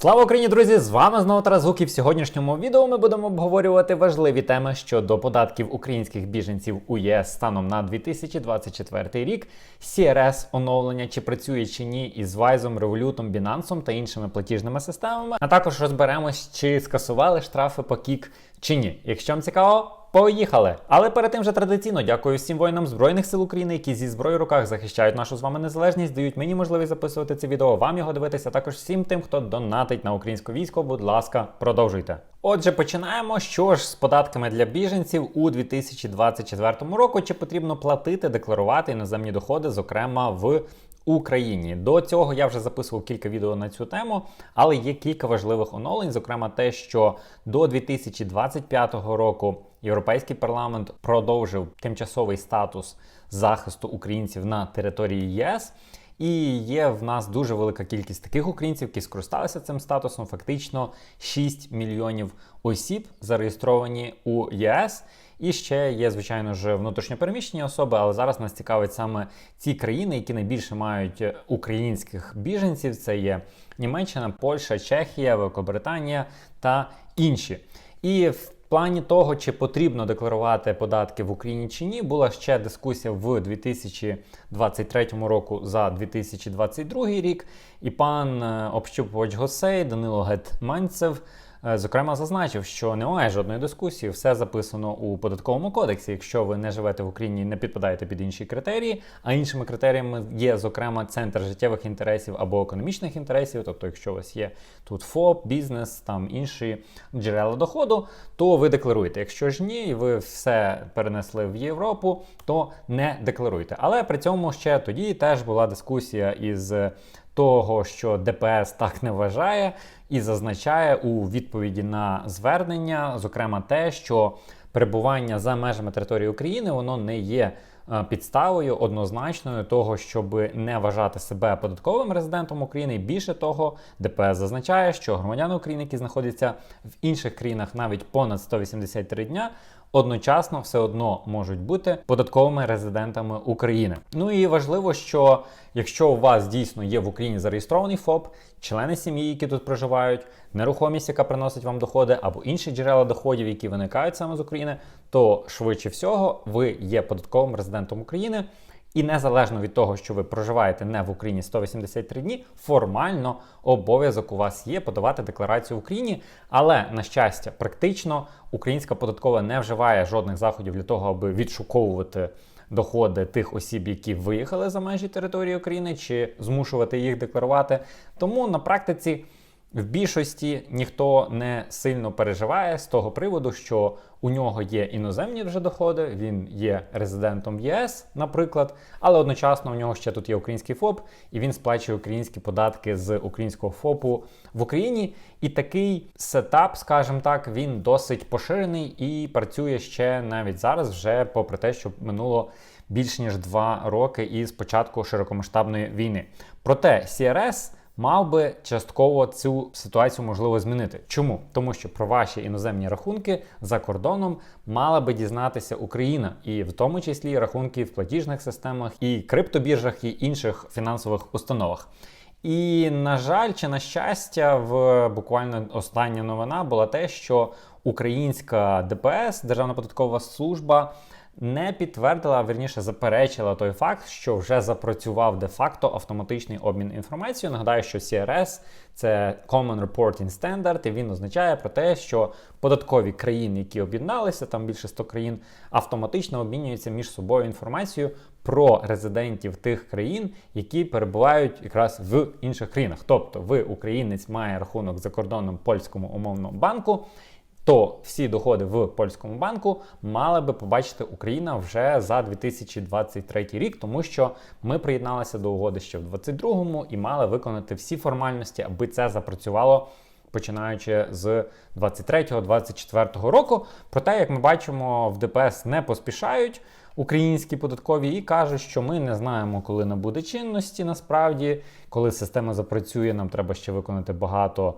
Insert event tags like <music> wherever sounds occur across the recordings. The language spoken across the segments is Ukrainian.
Слава Україні, друзі! З вами знову Тарас Гук, і в сьогоднішньому відео ми будемо обговорювати важливі теми щодо податків українських біженців у ЄС станом на 2024 рік, CRS оновлення, чи працює чи ні із Вайзом, Револютом, Binance та іншими платіжними системами. А також розберемось, чи скасували штрафи по кік чи ні. Якщо вам цікаво. Поїхали! Але перед тим же традиційно дякую всім воїнам Збройних сил України, які зі зброєю в руках захищають нашу з вами незалежність, дають мені можливість записувати це відео, вам його дивитися. Також всім тим, хто донатить на українське військо. Будь ласка, продовжуйте. Отже, починаємо. Що ж з податками для біженців у 2024 року? Чи потрібно платити, декларувати іноземні доходи, зокрема в Україні. До цього я вже записував кілька відео на цю тему, але є кілька важливих оновлень, зокрема те, що до 2025 року Європейський парламент продовжив тимчасовий статус захисту українців на території ЄС. І є в нас дуже велика кількість таких українців, які скористалися цим статусом. Фактично 6 мільйонів осіб зареєстровані у ЄС. І ще є, звичайно ж, внутрішньопереміщені особи, але зараз нас цікавить саме ці країни, які найбільше мають українських біженців. Це є Німеччина, Польща, Чехія, Великобританія та інші. І в плані того, чи потрібно декларувати податки в Україні чи ні, була ще дискусія в 2023 року за 2022 рік. І пан е, общупувач госей Данило Гетманцев Е, зокрема, зазначив, що немає жодної дискусії, все записано у податковому кодексі. Якщо ви не живете в Україні, не підпадаєте під інші критерії. А іншими критеріями є, зокрема, центр життєвих інтересів або економічних інтересів. Тобто, якщо у вас є тут ФОП, бізнес, там інші джерела доходу, то ви декларуєте. Якщо ж ні, і ви все перенесли в Європу, то не декларуйте. Але при цьому ще тоді теж була дискусія із того, що ДПС так не вважає, і зазначає у відповіді на звернення, зокрема, те, що перебування за межами території України воно не є. Е, підставою однозначною того, щоб не вважати себе податковим резидентом України. Більше того, ДПС зазначає, що громадяни України, які знаходяться в інших країнах навіть понад 183 дня, одночасно все одно можуть бути податковими резидентами України. Ну і важливо, що якщо у вас дійсно є в Україні зареєстрований ФОП, члени сім'ї, які тут проживають, нерухомість, яка приносить вам доходи, або інші джерела доходів, які виникають саме з України, то швидше всього ви є податковим резидентом України. І незалежно від того, що ви проживаєте не в Україні 183 дні, формально обов'язок у вас є подавати декларацію в Україні. Але на щастя, практично українська податкова не вживає жодних заходів для того, аби відшуковувати доходи тих осіб, які виїхали за межі території України, чи змушувати їх декларувати. Тому на практиці. В більшості ніхто не сильно переживає з того приводу, що у нього є іноземні вже доходи, він є резидентом ЄС, наприклад, але одночасно у нього ще тут є український ФОП, і він сплачує українські податки з українського ФОПу в Україні. І такий сетап, скажімо так, він досить поширений і працює ще навіть зараз, вже попри те, що минуло більш ніж два роки із початку широкомасштабної війни. Проте CRS мав би частково цю ситуацію можливо змінити. Чому? Тому що про ваші іноземні рахунки за кордоном мала би дізнатися Україна, і в тому числі рахунки в платіжних системах, і криптобіржах, і інших фінансових установах. І, на жаль, чи на щастя, в буквально остання новина була те, що українська ДПС, Державна податкова служба, не підтвердила, а верніше заперечила той факт, що вже запрацював де-факто автоматичний обмін інформацією. Нагадаю, що CRS це Common Reporting Standard, і він означає про те, що податкові країни, які об'єдналися, там більше 100 країн, автоматично обмінюються між собою інформацією про резидентів тих країн, які перебувають якраз в інших країнах. Тобто, ви, українець, має рахунок за кордоном польському умовному банку то всі доходи в польському банку мала би побачити Україна вже за 2023 рік, тому що ми приєдналися до угоди ще в 2022-му і мали виконати всі формальності, аби це запрацювало. Починаючи з 23-24 року, проте, як ми бачимо, в ДПС не поспішають українські податкові і кажуть, що ми не знаємо, коли набуде чинності. Насправді, коли система запрацює, нам треба ще виконати багато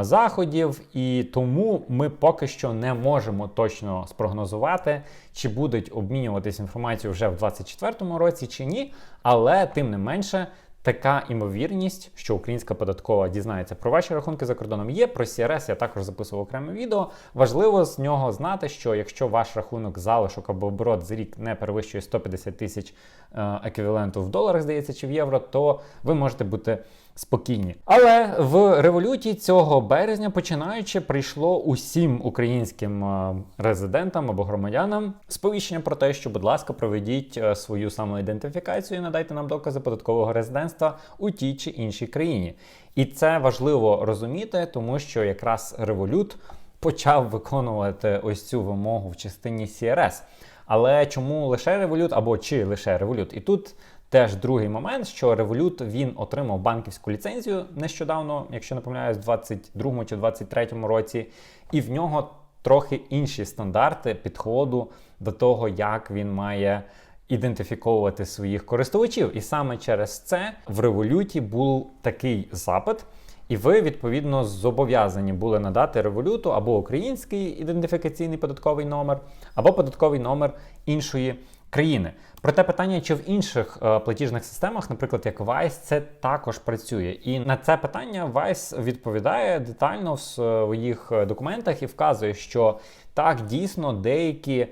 заходів, і тому ми поки що не можемо точно спрогнозувати, чи будуть обмінюватись інформацією вже в 2024 році чи ні. Але тим не менше. Така імовірність, що українська податкова дізнається про ваші рахунки за кордоном. Є про CRS я також записував окреме відео. Важливо з нього знати, що якщо ваш рахунок залишок або оборот за рік не перевищує 150 тисяч е, еквіваленту в доларах, здається, чи в євро, то ви можете бути спокійні. Але в революті цього березня, починаючи, прийшло усім українським е, резидентам або громадянам сповіщення про те, що, будь ласка, проведіть е, свою самоідентифікацію і надайте нам докази податкового резидентства у тій чи іншій країні. І це важливо розуміти, тому що якраз револют почав виконувати ось цю вимогу в частині CRS. Але чому лише револют або чи лише револют? І тут Теж другий момент, що Revolut він отримав банківську ліцензію нещодавно, якщо не помиляюсь, в 22 чи 23 році, і в нього трохи інші стандарти підходу до того, як він має ідентифіковувати своїх користувачів. І саме через це в революті був такий запит. І ви, відповідно, зобов'язані були надати революту або український ідентифікаційний податковий номер, або податковий номер іншої країни. Проте питання, чи в інших е, платіжних системах, наприклад, як Vice, це також працює. І на це питання Vice відповідає детально в своїх е, документах і вказує, що так дійсно деякі.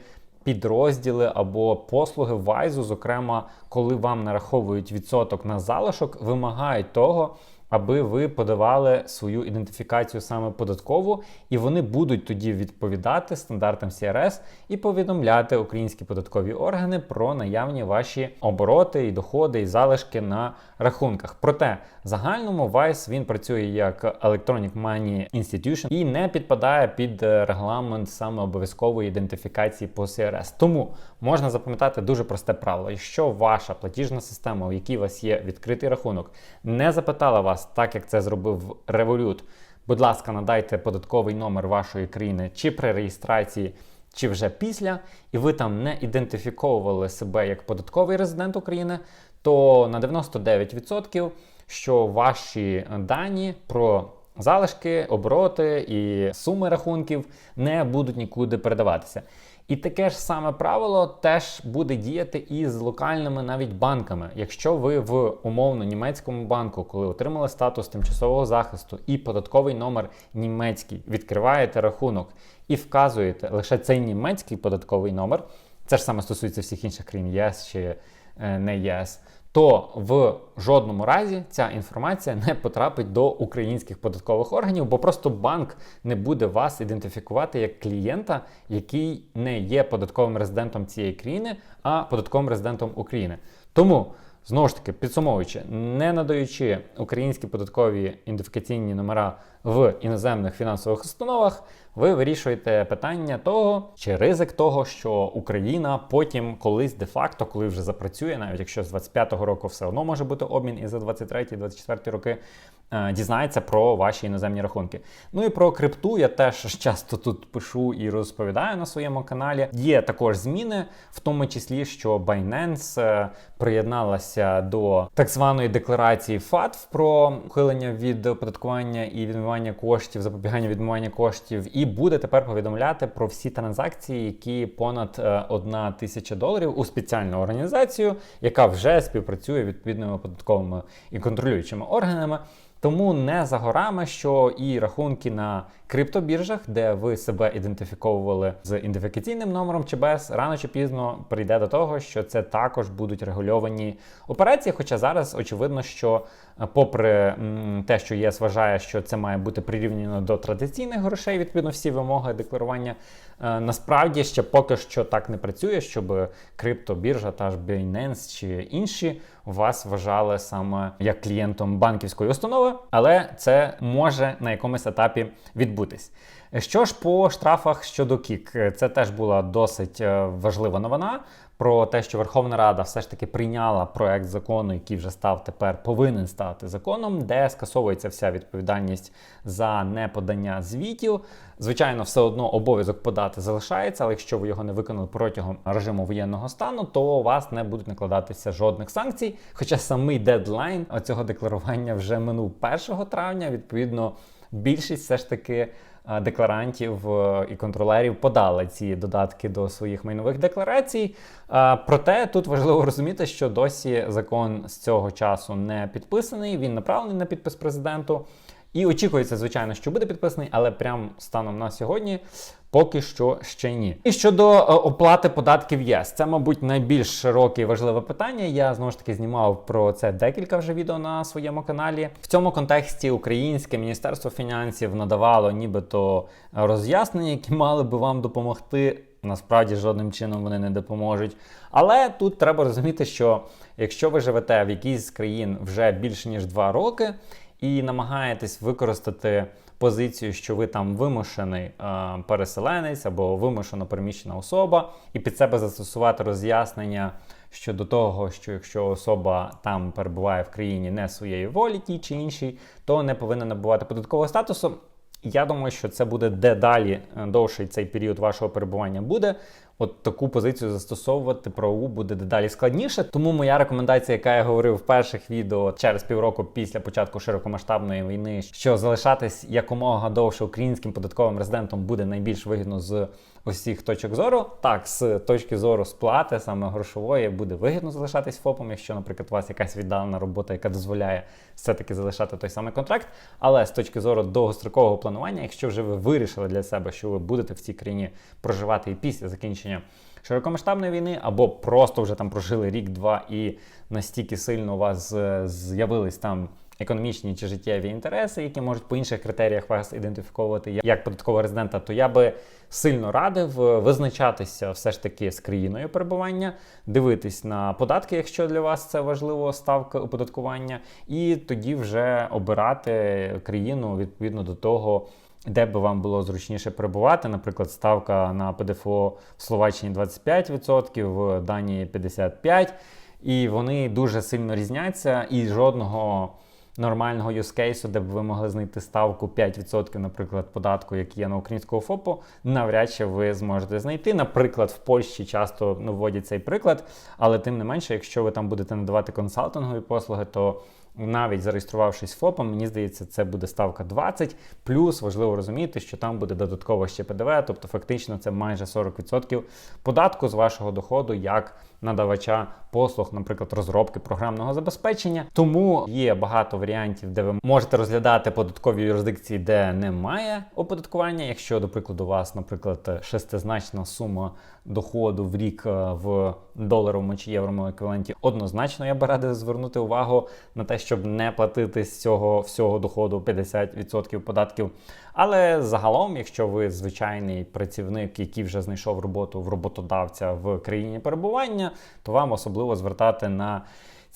Підрозділи або послуги Вайзу, зокрема, коли вам нараховують відсоток на залишок, вимагають того, аби ви подавали свою ідентифікацію саме податкову, і вони будуть тоді відповідати стандартам CRS і повідомляти українські податкові органи про наявні ваші обороти і доходи і залишки на рахунках. Проте в загальному Vice він працює як Electronic Money Institution і не підпадає під регламент саме обов'язкової ідентифікації по CRS. Тому можна запам'ятати дуже просте правило: якщо ваша платіжна система, у якій у вас є відкритий рахунок, не запитала вас вас, так як це зробив Revolut, будь ласка, надайте податковий номер вашої країни чи при реєстрації, чи вже після, і ви там не ідентифіковували себе як податковий резидент України, то на 99% що ваші дані про залишки, обороти і суми рахунків не будуть нікуди передаватися. І таке ж саме правило теж буде діяти і з локальними навіть банками. Якщо ви в умовно німецькому банку, коли отримали статус тимчасового захисту і податковий номер німецький, відкриваєте рахунок і вказуєте лише цей німецький податковий номер, це ж саме стосується всіх інших країн ЄС чи е, не ЄС то в жодному разі ця інформація не потрапить до українських податкових органів, бо просто банк не буде вас ідентифікувати як клієнта, який не є податковим резидентом цієї країни, а податковим резидентом України. Тому. Знову ж таки, підсумовуючи, не надаючи українські податкові ідентифікаційні номера в іноземних фінансових установах, ви вирішуєте питання того, чи ризик того, що Україна потім колись де-факто, коли вже запрацює, навіть якщо з 25-го року все одно може бути обмін і за 23-24 роки, дізнається про ваші іноземні рахунки. Ну і про крипту я теж <laughs> часто тут пишу і розповідаю на своєму каналі. Є також зміни, в тому числі, що Binance е, приєдналася до так званої декларації FATF про ухилення від оподаткування і відмивання коштів, запобігання відмивання коштів. і буде тепер повідомляти про всі транзакції, які понад е, одна тисяча доларів у спеціальну організацію, яка вже співпрацює відповідними податковими і контролюючими органами. Тому не за горами, що і рахунки на криптобіржах, де ви себе ідентифіковували з ідентифікаційним номером чи без, рано чи пізно прийде до того, що це також будуть регульовані операції. Хоча зараз очевидно, що е, попри те, що ЄС вважає, що це має бути прирівняно до традиційних грошей, відповідно всі вимоги декларування, насправді ще поки що так не працює, щоб криптобіржа, та ж Binance чи інші вас вважали саме як клієнтом банківської установи, але це може на якомусь етапі відбутись. Що ж по штрафах щодо КІК, це теж була досить е, важлива новина про те, що Верховна Рада все ж таки прийняла проект закону, який вже став тепер повинен стати законом, де скасовується вся відповідальність за неподання звітів. Звичайно, все одно обов'язок подати залишається, але якщо ви його не виконали протягом режиму воєнного стану, то у вас не будуть накладатися жодних санкцій. Хоча самий дедлайн цього декларування вже минув 1 травня, відповідно. Більшість все ж таки декларантів е, і контролерів подали ці додатки до своїх майнових декларацій. Е, Проте тут важливо розуміти, що досі закон з цього часу не підписаний. Він направлений на підпис президенту. І очікується, звичайно, що буде підписаний, але прям станом на сьогодні поки що ще ні. І щодо е, оплати податків ЄС, це, мабуть, найбільш широке і важливе питання. Я знову ж таки знімав про це декілька вже відео на своєму каналі. В цьому контексті українське міністерство фінансів надавало нібито роз'яснення, які мали би вам допомогти. Насправді жодним чином вони не допоможуть. Але тут треба розуміти, що якщо ви живете в якійсь з країн вже більше ніж два роки і намагаєтесь використати позицію, що ви там вимушений е, переселенець або вимушено переміщена особа, і під себе застосувати роз'яснення щодо того, що якщо особа там перебуває в країні не своєї волі, тій чи іншій, то не повинна набувати податкового статусу. Я думаю, що це буде дедалі е, довший цей період вашого перебування буде. От таку позицію застосовувати правову буде дедалі складніше. Тому моя рекомендація, яка я говорив в перших відео через півроку після початку широкомасштабної війни, що залишатись якомога довше українським податковим резидентом буде найбільш вигідно з усіх точок зору. Так, з точки зору сплати, саме грошової, буде вигідно залишатись ФОПом, якщо, наприклад, у вас якась віддалена робота, яка дозволяє все-таки залишати той самий контракт. Але з точки зору довгострокового планування, якщо вже ви вирішили для себе, що ви будете в цій країні проживати і після закінчення широкомасштабної війни, або просто вже там прожили рік-два і настільки сильно у вас е, з'явились там. Економічні чи життєві інтереси, які можуть по інших критеріях вас ідентифіковувати як податкового резидента, то я би сильно радив е, визначатися все ж таки з країною перебування, дивитись на податки, якщо для вас це важливо, ставка оподаткування, і тоді вже обирати країну відповідно до того. Де би вам було зручніше перебувати, наприклад, ставка на ПДФО в Словаччині 25%, в Данії 55%, і вони дуже сильно різняться, і жодного нормального юзкейсу, де б ви могли знайти ставку 5%, наприклад, податку, який є на українського ФОПу, навряд чи ви зможете знайти. Наприклад, в Польщі часто ну, вводять цей приклад, але тим не менше, якщо ви там будете надавати консалтингові послуги, то навіть зареєструвавшись ФОПом, мені здається, це буде ставка 20. Плюс важливо розуміти, що там буде додатково ще ПДВ, тобто фактично це майже 40% податку з вашого доходу як надавача послуг, наприклад, розробки програмного забезпечення. Тому є багато варіантів, де ви можете розглядати податкові юрисдикції, де немає оподаткування. Якщо, до прикладу, у вас, наприклад, шестизначна сума доходу в рік е, в доларовому чи єврому еквіваленті, однозначно я би радив звернути увагу на те, щоб не платити з цього всього доходу 50% податків. Але загалом, якщо ви звичайний працівник, який вже знайшов роботу в роботодавця в країні перебування, то вам особливо звертати на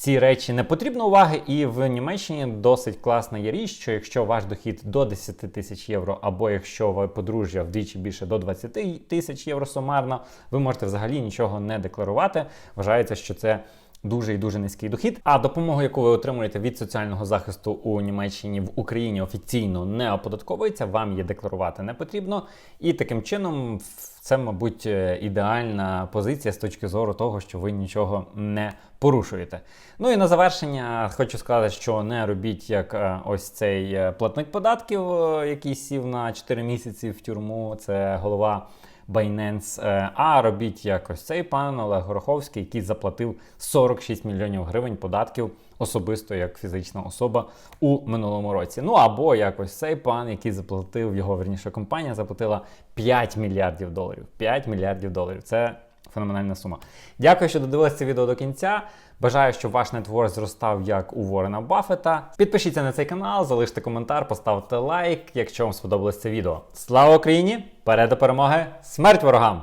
ці речі не потрібно уваги, і в Німеччині досить класна є річ, що якщо ваш дохід до 10 тисяч євро, або якщо ви подружжя вдвічі більше до 20 тисяч євро сумарно, ви можете взагалі нічого не декларувати. Вважається, що це дуже і дуже низький дохід. А допомогу, яку ви отримуєте від соціального захисту у Німеччині в Україні офіційно не оподатковується, вам її декларувати не потрібно. І таким чином це, мабуть, е, ідеальна позиція з точки зору того, що ви нічого не порушуєте. Ну і на завершення хочу сказати, що не робіть як е, ось цей е, платник податків, який сів на 4 місяці в тюрму. Це голова. Binance, а робіть якось цей пан Олег Гороховський, який заплатив 46 мільйонів гривень податків особисто як фізична особа у минулому році. Ну або якось цей пан, який заплатив його верніше компанія, заплатила 5 мільярдів доларів. 5 мільярдів доларів. Це феноменальна сума. Дякую, що додивилися це відео до кінця. Бажаю, щоб ваш нетворк зростав як у Ворена Баффета. Підпишіться на цей канал, залиште коментар, поставте лайк, якщо вам сподобалось це відео. Слава Україні! Перед до перемоги! Смерть ворогам!